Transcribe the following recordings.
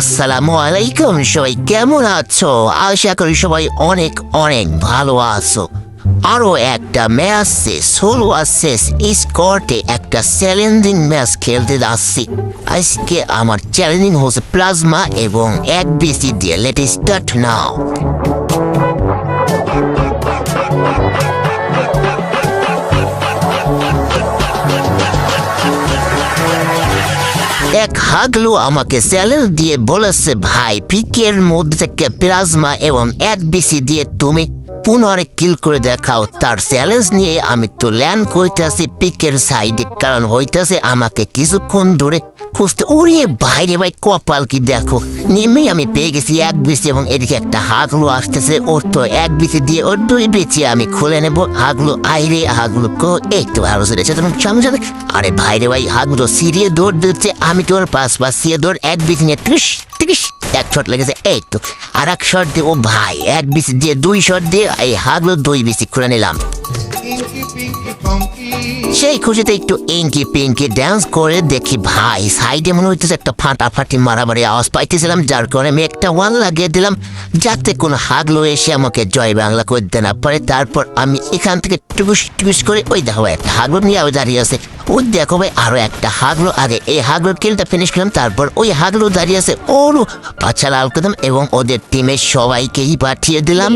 আসসালামু আলাইকুম সবাই, কেমন আছো? আশা করি সবাই অনেক অনেক ভালো আছো। আরও একটা ম্যাচ শেষ সোলো আর শেষ। একটা চ্যালেঞ্জিং ম্যাচ খেলতে যাচ্ছি। আজকে আমার চ্যালেঞ্জিং হচ্ছে প্লাজমা এবং এক বিসি দিয়ে লেট স্টার্ট নাও। এক হাগলু আমাকে স্যালের দিয়ে বলেছে, ভাই, পিকের মধ্যে থেকে প্লাজমা এবং এক বিসি দিয়ে তুমি পুনরে কিল করে দেখাও, তার চ্যালেঞ্জ নিয়ে আমি তো ল্যান্ড করতেছি পিকের সাইডে কারণ হইতেছে আমাকে কিছুক্ষণ ধরে খুঁজতে উড়িয়ে বাইরে ভাই, কপাল কি দেখো? নেমেই আমি পেয়ে গেছি এক বিসি এবং এদিকে একটা হাগলু আসতেছে, ওর তো এক বিসি দিয়ে ওর দুই বিচি আমি খুলে নেব। হাগলু আইরে হাগলু, কো, এই তো আরও সেরেছে তুমি সামনে আরে ভাইরে ভাই, হাগলু সিরিয়ে দৌড় দিচ্ছে, আমি তোর পাশ পাশ সিয়ে দৌড়, এক বিসি নিয়ে ত্রিশ ত্রিশ এক শট লেগেছে, এই তো। আর এক শট দিয়ে, ও ভাই, এক বিসি দিয়ে, দুই শট দিয়ে, এই হাগলু দুই বিসি খুলে নিলাম. সেই খুশিতে একটু ইঙ্কি পিঙ্কি ড্যান্স করে দেখি, ভাই সাইডে মনে হইতেছে একটা ফাটাফাটি মারামারি আওয়াজ পাইতেছিলাম, যার কারণে আমি একটা ওয়ান লাগিয়ে দিলাম, যাতে কোনো হাগলো এসে আমাকে জয় বাংলা করতে না পারে তারপর আমি এখান থেকে টুকুস টুকুস করে, ওই দেখো, একটা হাগলো নিয়ে আবার দাঁড়িয়ে আছে। ওই দেখো ভাই, আরও একটা হাগলো। আগে এই হাগলোর কিলটা ফিনিশ করলাম, তারপর ওই হাগলো দাঁড়িয়ে আছে ওরও পাছা লাল করলাম এবং ওদের টিমের সবাইকেই পাঠিয়ে দিলাম।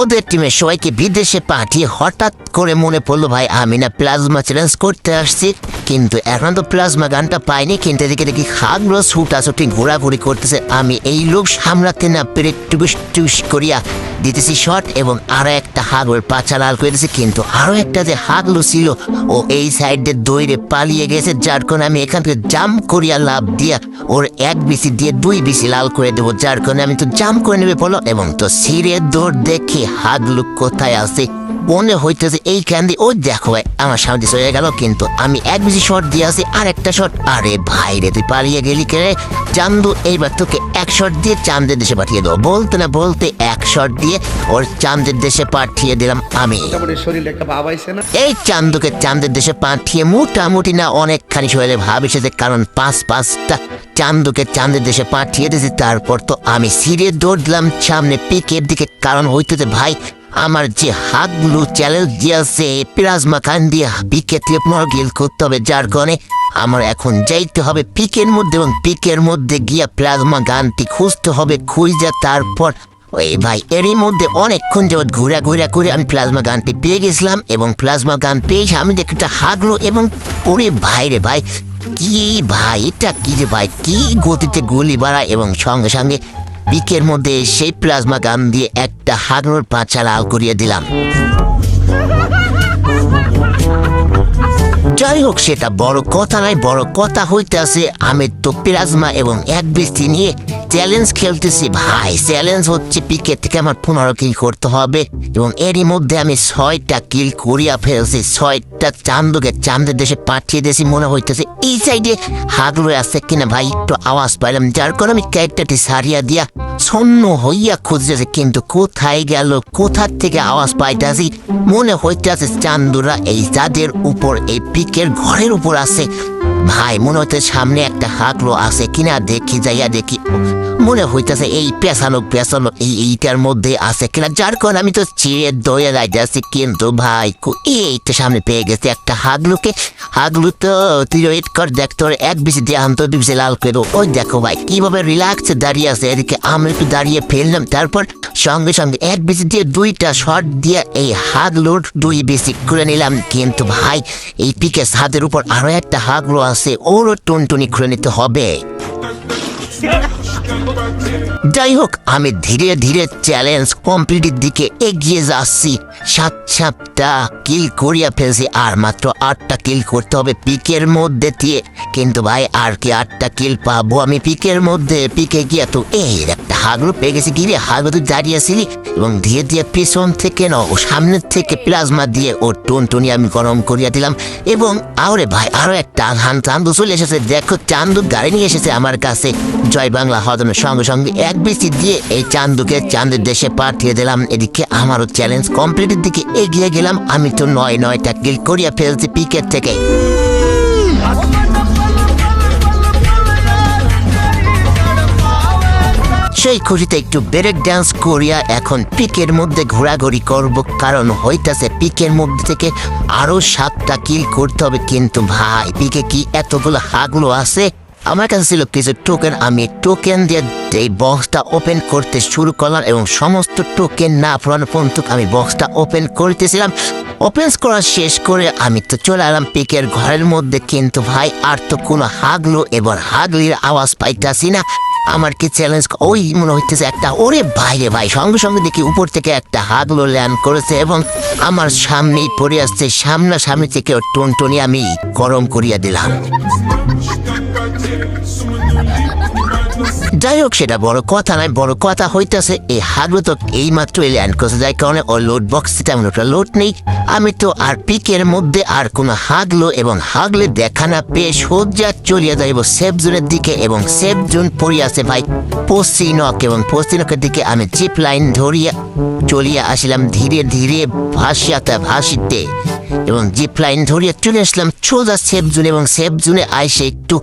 ওদের টিমের সবাইকে বিদেশে পাঠিয়ে হঠাৎ করে মনে পড়ল, ভাই, আমি না প্লাজমা চ্যালেঞ্জ করতে আসছি। কিন্তু এখন তো প্লাজমা গানটা পাইনি, কিন্তু এদিকে দেখি খাগলো ছুটাছুটি ঘোরাঘুরি করতেছে। আমি এই লোক সামলাতে না পেরে টুস টুস করিয়া দিতেছি শট এবং আরও একটা হাগল পাছা লাল করে দিয়েছি কিন্তু আরও একটা যে হাগলো ছিল, ও এই সাইডে দইরে পালিয়ে গেছে, যার কারণে আমি এখান থেকে জাম্প করিয়া লাভ দিয়া ওর এক বিসি দিয়ে দুই বিসি লাল করে দেবো, যার কারণে আমি তো জাম্প করে নেবে, বলো। এবং তো সিঁড়ে দৌড় দেখি হাগলু কোথায় আছে মনে হইতেছে এই ক্যান্দি ও দেখো ভাই, আমার সামনে চলে গেল কিন্তু আমি এক বেশি শট দিয়ে আসি আর একটা শট আরে ভাই রে তুই পালিয়ে গেলি কে? চান্দু এইবার তোকে এক শট দিয়ে চাঁদের দেশে পাঠিয়ে দেবো। বলতে না বলতে এক শট দিয়ে ওর চাঁদের দেশে পাঠিয়ে দিলাম আমি। এই চান্দুকে চাঁদের দেশে পাঠিয়ে মোটামুটি না অনেকখানি শরীরে ভাব এসেছে কারণ পাঁচ পাঁচটা চান্দুকে চাঁদের দেশে পাঠিয়ে দিয়েছি তারপর তো আমি সিঁড়ে দৌড় দিলাম সামনে পিকের দিকে কারণ হইতেছে ভাই আমার যে হাতগুলো চ্যালেঞ্জ দিয়েছে, প্লাজমা খান দিয়ে বিকে থেকে গিল করতে হবে যার কারণে আমার এখন যাইতে হবে পিকের মধ্যে এবং পিকের মধ্যে গিয়া প্লাজমা গানটি খুঁজতে হবে, খুঁজে তারপর ওই ভাই এরই মধ্যে অনেকক্ষণ যাবৎ ঘুরা ঘুরা করে আমি প্লাজমা গানটি পেয়ে গেছিলাম এবং প্লাজমা গান পেয়ে আমি দেখতে হাগলো এবং ওরে ভাই রে ভাই, কি ভাই, এটা কি রে ভাই, কি গতিতে গুলি বাড়ায় এবং সঙ্গে সঙ্গে বিকের মধ্যে সেই প্লাজমা গান দিয়ে একটা হাগলোর পাঁচা লাল করিয়ে দিলাম। যাই হোক, সেটা বড় কথা নাই বড় কথা হইতে আছে আমি তো প্লাজমা এবং এক বৃষ্টি নিয়ে চ্যালেঞ্জ খেলতেছি ভাই। চ্যালেঞ্জ হচ্ছে পিকে থেকে আমার পনেরো কিল করতে হবে এবং এরই মধ্যে আমি ছয়টা কিল করিয়া ফেলছি। ছয়টা চান্দকে চান্দের দেশে পাঠিয়ে দিয়েছি, মনে হইতেছে এই সাইডে হাগলো আছে কিনা ভাই, একটু আওয়াজ পাইলাম। যার কারণে আমি ক্যারেক্টারটি সারিয়া দিয়া ছন্ন হইয়া খুঁজতেছে, কিন্তু কোথায় গেল, কোথার থেকে আওয়াজ পাইতেছি? মনে হইতেছে চান্দুরা এই যাদের উপর, এই পিকের ঘরের উপর আছে। ভাই, মনে হইতে সামনে একটা হাগলো আছে কিনা দেখি, যাইয়া দেখি। মনে হইতেছে এই পেছানো পেছানো, এই এইটার মধ্যে আছে কিনা। যার কারণে আমি তো চেয়ে দইয়া যাইতেছি। কিন্তু ভাই এই তো সামনে পেয়ে গেছে একটা হাগলুকে। হাগলু তো তুই ওয়েট কর দেখ তোর এক বেশি দিয়ে আন্ত বেশি লাল করে। ওই দেখো ভাই, কীভাবে রিল্যাক্সে দাঁড়িয়ে আছে। এদিকে আমি একটু দাঁড়িয়ে ফেললাম, তারপর সঙ্গে সঙ্গে এক বেশি দিয়ে দুইটা শট দিয়ে এই হাগলুর দুই বেশি করে নিলাম। কিন্তু ভাই, এই পিকে ছাদের উপর আরও একটা হাগলো আছে ওরও টুনটুনি খুলে নিতে হবে। যাই হোক, আমি ধীরে ধীরে চ্যালেঞ্জ কমপ্লিটের দিকে এগিয়ে যাচ্ছি। সাত সাতটা কিল করিয়া ফেলছি, আর মাত্র আটটা কিল করতে হবে পিকের মধ্যে দিয়ে। কিন্তু ভাই, আর কি আটটা কিল পাবো আমি পিকের মধ্যে? পিকে গিয়া তো এই হাগলো পেয়ে গেছি গিয়ে হাগলো তুই দাঁড়িয়েছিলি এবং ধীরে ধীরে পেছন থেকে ন ও সামনের থেকে প্লাজমা দিয়ে ও টুনটুনি আমি গরম করিয়া দিলাম এবং আরে ভাই, আরও একটা হান চান্দু চলে এসেছে। দেখো চান্দু গাড়ি নিয়ে এসেছে আমার কাছে। জয় বাংলা হদনের সঙ্গে সঙ্গে এক বৃষ্টি দিয়ে এই চান্দুকে চাঁদের দেশে পাঠিয়ে দিলাম। এদিকে আমারও চ্যালেঞ্জ কমপ্লিটের দিকে এগিয়ে গেলাম। আমি তো নয় নয়টা কিল করিয়া ফেলছি পিকের থেকে। সেই খুশিতে একটু ব্রেক ডান্স করিয়া এখন পিকের মধ্যে ঘোরাঘুরি করব, কারণ হইতাছে পিকের মধ্যে থেকে আরও সাতটা কিল করতে হবে। কিন্তু ভাই, পিকে কি এতগুলো হাগলো আছে? আমার কাছে ছিল কিছু টোকেন আমি টোকেন দিয়ে এই বক্সটা ওপেন করতে শুরু করলাম এবং সমস্ত টোকেন না পুরানো পর্যন্ত আমি বক্সটা ওপেন করতেছিলাম। ওপেন করা শেষ করে আমি তো চলে এলাম পিকের ঘরের মধ্যে, কিন্তু ভাই, আর তো কোনো হাগলো, এবার হাগলির আওয়াজ পাইতাছি না। আমার কি চ্যালেঞ্জ ওই মনে হচ্ছে একটা। ওরে বাইরে ভাই, সঙ্গে সঙ্গে দেখি উপর থেকে একটা হাত ল্যান্ড করেছে এবং আমার সামনেই পড়ে আসছে সামনা সামনে থেকে ওর টনটনি আমি গরম করিয়া দিলাম। যাই হোক, সেটা বড় কথা নয়, বড় কথা হইতাছে, এই হাগলো এই মাত্র ল্যান্ড করছে যাই কারণে ওর লোড বক্স তেমন একটা লোড নেই। আমি তো আর পিকের মধ্যে আর কোনো হাগলো এবং হাগলে দেখা না পেয়ে সোজা চলিয়া যাইব সেফ জোনের দিকে এবং সেফ জোন পড়িয়াছে ভাই পশ্চিনক এবং পশ্চিনকের দিকে আমি জিপ লাইন ধরিয়া চলিয়া আসিলাম ধীরে ধীরে ভাসিয়াতে ভাসিতে এবং জিপ লাইন ধরিয়া চলে আসলাম সোজা সেফ জোন এবং সেফ জোনে আইসে একটু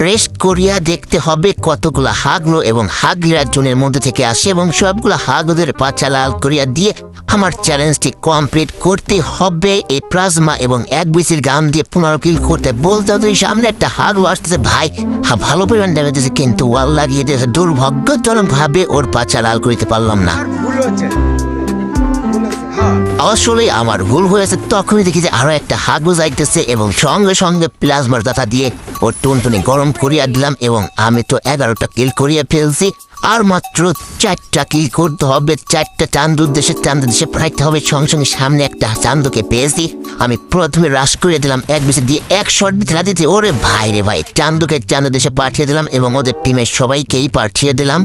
রেস্ট করিয়া দেখতে হবে কতগুলো হাগলো এবং হাগলিরা জোনের মধ্যে থেকে আসে এবং সবগুলো হাগলোদের পাচা লাল করিয়া দিয়ে আমার চ্যালেঞ্জটি কমপ্লিট করতে হবে। এই প্লাজমা এবং এক বিসির গান দিয়ে পনেরো কিল করতে বলতে হবে সামনে একটা হাগলো আসতেছে ভাই। ভালো পরিমাণ ড্যামেজ কিন্তু ওয়াল লাগিয়ে দিয়েছে। দুর্ভাগ্যজনক ভাবে ওর পাচা লাল করিতে পারলাম না। আসলে আমার ভুল হয়েছে, তখনই দেখি যে আরও একটা হাগু যাইতেছে এবং সঙ্গে সঙ্গে প্লাজমার দাতা দিয়ে ওর টুনটুনি গরম করিয়া দিলাম এবং আমি তো এগারোটা কিল করিয়া ফেলছি। আর মাত্র চারটা কিল করতে হবে, চারটা চান্দ উদ্দেশ্যে চান্দ দেশে পাঠাইতে হবে, সঙ্গে সঙ্গে সামনে একটা চান্দকে পেয়েছি। আমি প্রথমে রাস করিয়ে দিলাম, এক বেশি দিয়ে এক শট দিতে দিতে, ওরে ভাই রে ভাই, চান্দকে চান্দ দেশে পাঠিয়ে দিলাম এবং ওদের টিমের সবাইকেই পাঠিয়ে দিলাম।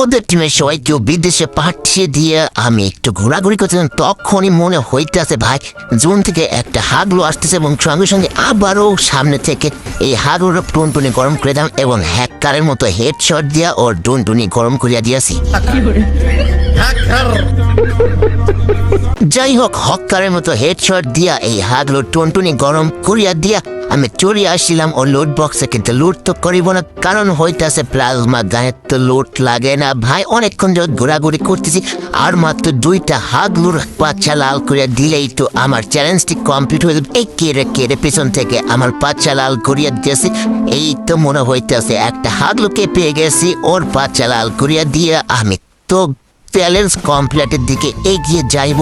ওদের টিমের সবাই কেউ বিদেশে পাঠিয়ে দিয়ে আমি একটু ঘোরাঘুরি করছিলাম তখনই মনে হইতেছে, ভাই, জুন থেকে একটা হাগলো আসতেছে এবং সঙ্গে সঙ্গে আবারও সামনে থেকে এই হাগলোর টুনটুনি গরম করে দিলাম এবং হ্যাকারের মতো হেডশট দিয়া ওর টুনটুনি গরম করিয়া দিয়েছি। যাই হোক হকারের মতো হেডশট দিয়া এই হাগলো টুনটুনি গরম করিয়া দিয়া আমি চলে আসছিলাম ও লোড বক্সে কিন্তু লুট তো করিব না, কারণ হইতাছে প্লাজমা গায়ে তো লুট লাগে না। ভাই, অনেকক্ষণ যাবত ঘোরাঘুরি করতেছি, আর মাত্র দুইটা হাগলুর পাচ্ছা লাল করিয়া দিলেই তো আমার চ্যালেঞ্জটি কমপ্লিট হয়ে যাবে। এই কেড়ে কেড়ে পেছন থেকে আমার পাচ্ছা লাল করিয়া দিয়েছি এই তো মনে হইতেছে একটা হাগলুকে পেয়ে গেছি, ওর পাচ্ছা লাল করিয়া দিয়ে আমি তো চ্যালেঞ্জ কমপ্লিটের দিকে এগিয়ে যাইব।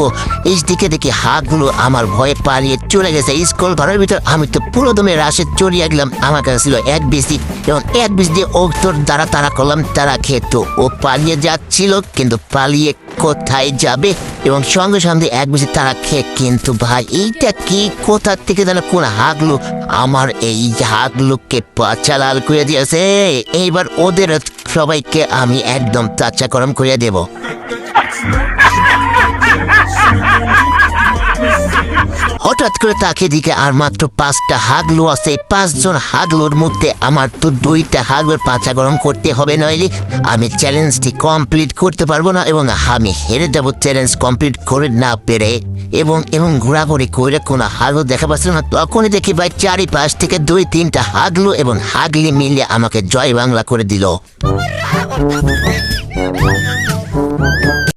এই দিকে দেখি হাতগুলো আমার ভয়ে পালিয়ে চলে গেছে। স্কুল ঘরের ভিতর আমি তো পুরো দমে রাশে চড়িয়ে গেলাম। আমার কাছে ছিল এক বিসি এবং এক বিস দিয়ে ও তোর দ্বারা তারা করলাম। তারা খেত ও পালিয়ে যাচ্ছিল, কিন্তু পালিয়ে কোথায় যাবে? এবং সঙ্গে সঙ্গে এক বেশি তারা খেয়ে, কিন্তু ভাই, এইটা কি? কোথা থেকে যেন কোন হাগলু আমার এই হাগলুকে পাচা লাল করে দিয়েছে? এইবার ওদের সবাইকে আমি একদম তাচা গরম করে দেবো। হঠাৎ করে তাকে দিকে আর মাত্র পাঁচটা হাগলু আছে পাঁচজন হাগলুর মধ্যে আমার তো দুইটা হাগলুর পাঁচা গরম করতে হবে নইলে। আমি চ্যালেঞ্জটি কমপ্লিট করতে পারব না এবং আমি হেরে যাব চ্যালেঞ্জ কমপ্লিট করে না পেরে। এবং এবং ঘোরাঘুরি করে কোনো হাগলু দেখা পাচ্ছিল না। তখনই দেখি ভাই চারিপাশ থেকে দুই, তিনটা হাগলু এবং হাগলি মিলে আমাকে জয় বাংলা করে দিল।